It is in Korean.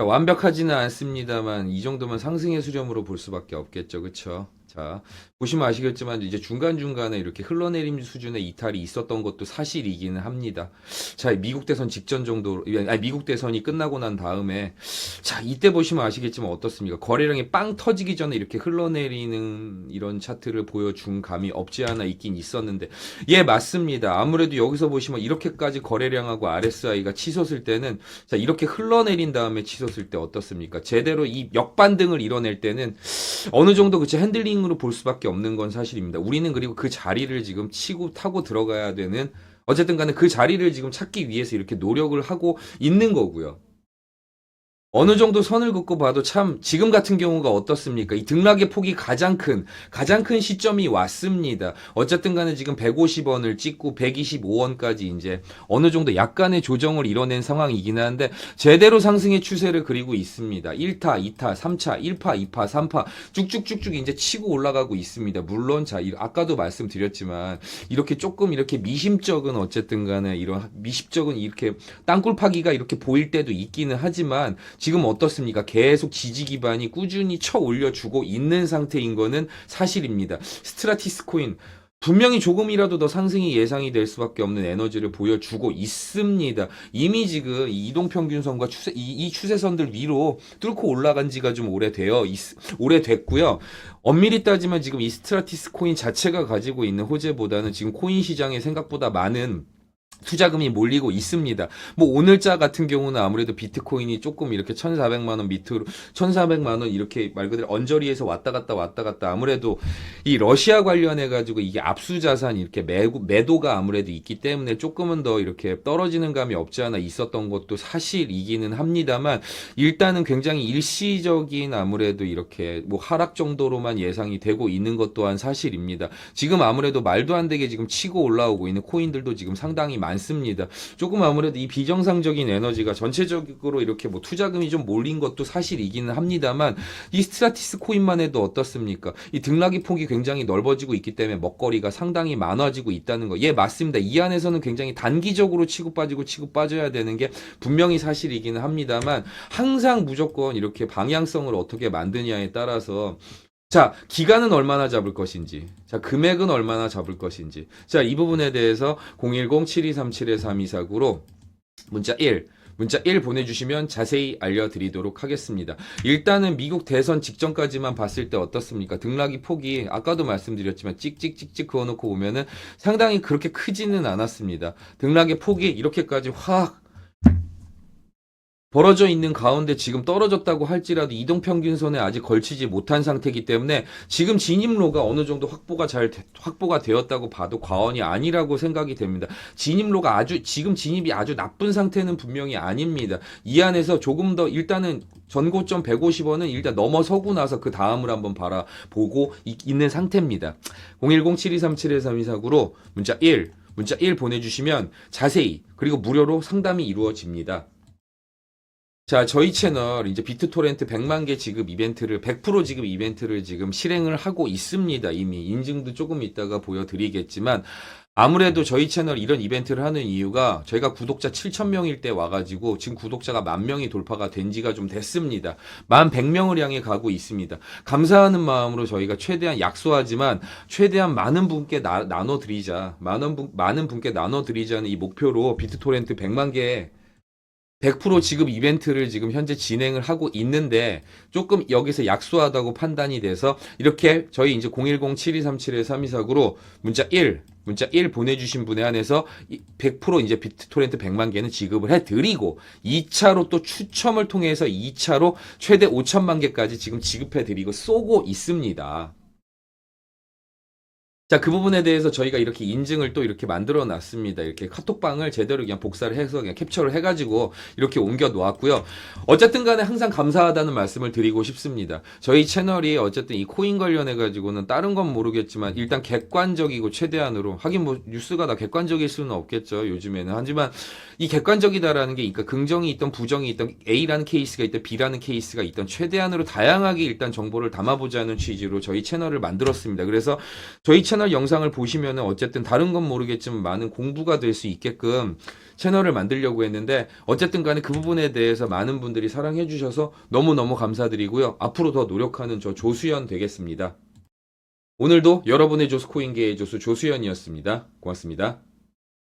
자, 완벽하지는 않습니다만 이 정도면 상승의 수렴으로 볼 수밖에 없겠죠. 그쵸? 자, 보시면 아시겠지만 이제 중간중간에 이렇게 흘러내림 수준의 이탈이 있었던 것도 사실이기는 합니다. 자, 미국 대선 직전 정도로, 아니, 미국 대선이 끝나고 난 다음에, 자, 이때 보시면 아시겠지만 어떻습니까? 거래량이 빵 터지기 전에 이렇게 흘러내리는 이런 차트를 보여준 감이 없지 않아 있긴 있었는데, 예, 맞습니다. 아무래도 여기서 보시면 이렇게까지 거래량하고 RSI가 치솟을 때는, 자, 이렇게 흘러내린 다음에 치솟을 때 어떻습니까? 제대로 이 역반등을 이뤄낼 때는 어느 정도 그치 핸들링 으로 볼 수밖에 없는 건 사실입니다. 우리는 그리고 그 자리를 지금 치고 타고 들어가야 되는 어쨌든 간에 그 자리를 지금 찾기 위해서 이렇게 노력을 하고 있는 거고요. 어느 정도 선을 긋고 봐도 참 지금 같은 경우가 어떻습니까? 이 등락의 폭이 가장 큰 가장 큰 시점이 왔습니다. 어쨌든 간에 지금 150원을 찍고 125원까지 이제 어느 정도 약간의 조정을 이뤄낸 상황이긴 한데 제대로 상승의 추세를 그리고 있습니다. 1타, 2타, 3차, 1파, 2파, 3파 쭉쭉쭉쭉 이제 치고 올라가고 있습니다. 물론 자 이- 아까도 말씀드렸지만 이렇게 조금 이렇게 미심쩍은 어쨌든 간에 이런 미심쩍은 이렇게 땅굴 파기가 이렇게 보일 때도 있기는 하지만 지금 어떻습니까? 계속 지지 기반이 꾸준히 쳐 올려주고 있는 상태인 거는 사실입니다. 스트라티스 코인 분명히 조금이라도 더 상승이 예상이 될 수밖에 없는 에너지를 보여주고 있습니다. 이미 지금 이 이동평균선과 추세, 이, 이 추세선들 위로 뚫고 올라간 지가 좀 오래되어, 있- 오래됐고요. 엄밀히 따지면 지금 이 스트라티스 코인 자체가 가지고 있는 호재보다는 지금 코인 시장에 생각보다 많은 투자금이 몰리고 있습니다. 뭐 오늘자 같은 경우는 아무래도 비트코인이 조금 이렇게 1,400만 원 밑으로 1,400만 원 이렇게 말 그대로 언저리에서 왔다 갔다 왔다 갔다 아무래도 이 러시아 관련해 가지고 이게 압수 자산 이렇게 매고, 매도가 아무래도 있기 때문에 조금은 더 이렇게 떨어지는 감이 없지 않아 있었던 것도 사실이기는 합니다만 일단은 굉장히 일시적인 아무래도 이렇게 뭐 하락 정도로만 예상이 되고 있는 것 또한 사실입니다. 지금 아무래도 말도 안 되게 지금 치고 올라오고 있는 코인들도 지금 상당히 많습니다. 조금 아무래도 이 비정상적인 에너지가 전체적으로 이렇게 뭐 투자금이 좀 몰린 것도 사실이기는 합니다만 이 스트라티스 코인만 해도 어떻습니까? 이 등락의 폭이 굉장히 넓어지고 있기 때문에 먹거리가 상당히 많아지고 있다는 거. 예, 맞습니다. 이 안에서는 굉장히 단기적으로 치고 빠지고 치고 빠져야 되는 게 분명히 사실이기는 합니다만 항상 무조건 이렇게 방향성을 어떻게 만드냐에 따라서 자, 기간은 얼마나 잡을 것인지, 자, 금액은 얼마나 잡을 것인지, 자, 이 부분에 대해서 010-7237-3249로 문자 1, 문자 1 보내주시면 자세히 알려드리도록 하겠습니다. 일단은 미국 대선 직전까지만 봤을 때 어떻습니까? 등락이 폭이 아까도 말씀드렸지만 찍찍찍찍 그어놓고 보면은 상당히 그렇게 크지는 않았습니다. 등락의 폭이 이렇게까지 확 벌어져 있는 가운데 지금 떨어졌다고 할지라도 이동 평균선에 아직 걸치지 못한 상태이기 때문에 지금 진입로가 어느 정도 확보가 잘 되- 확보가 되었다고 봐도 과언이 아니라고 생각이 됩니다. 진입로가 아주 지금 진입이 아주 나쁜 상태는 분명히 아닙니다. 이 안에서 조금 더 일단은 전고점 150원은 일단 넘어서고 나서 그 다음을 한번 바라보고 이- 있는 상태입니다. 010-7237-3249로 문자 1, 문자 1 보내주시면 자세히 그리고 무료로 상담이 이루어집니다. 자, 저희 채널 이제 비트토렌트 100만 개 지급 이벤트를 100% 지급 이벤트를 지금 실행을 하고 있습니다. 이미 인증도 조금 있다가 보여드리겠지만 아무래도 저희 채널 이런 이벤트를 하는 이유가 저희가 구독자 7,000명일 때 와가지고 지금 구독자가 만 명이 돌파가 된 지가 좀 됐습니다. 만 100명을 향해 가고 있습니다. 감사하는 마음으로 저희가 최대한 약소하지만 최대한 많은 분께 나, 나눠드리자. 많은, 분, 많은 분께 나눠드리자는 이 목표로 비트토렌트 100만 개 100% 지급 이벤트를 지금 현재 진행을 하고 있는데 조금 여기서 약소하다고 판단이 돼서 이렇게 저희 이제 010-7237-3249로 문자 1, 문자 1 보내주신 분에 한해서 이100% 이제 비트토렌트 100만 개는 지급을 해드리고 2차로 또 추첨을 통해서 2차로 최대 5천만 개까지 지금 지급해드리고 쏘고 있습니다. 자, 그 부분에 대해서 저희가 이렇게 인증을 또 이렇게 만들어 놨습니다. 이렇게 카톡방을 제대로 그냥 복사를 해서 그냥 캡처를 해가지고 이렇게 옮겨 놓았고요. 어쨌든 간에 항상 감사하다는 말씀을 드리고 싶습니다. 저희 채널이 어쨌든 이 코인 관련해가지고는 다른 건 모르겠지만 일단 객관적이고 최대한으로 하긴 뭐 뉴스가 다 객관적일 수는 없겠죠. 요즘에는. 하지만 이 객관적이다라는 게 그러니까 긍정이 있던 부정이 있던 A라는 케이스가 있던 B라는 케이스가 있던 최대한으로 다양하게 일단 정보를 담아보자는 취지로 저희 채널을 만들었습니다. 그래서 저희 채널 채널 영상을 보시면은 어쨌든 다른 건 모르겠지만 많은 공부가 될 수 있게끔 채널을 만들려고 했는데 어쨌든 간에 그 부분에 대해서 많은 분들이 사랑해 주셔서 너무너무 감사드리고요. 앞으로 더 노력하는 저 조수연 되겠습니다. 오늘도 여러분의 조수 코인계의 조수 조수연이었습니다. 고맙습니다.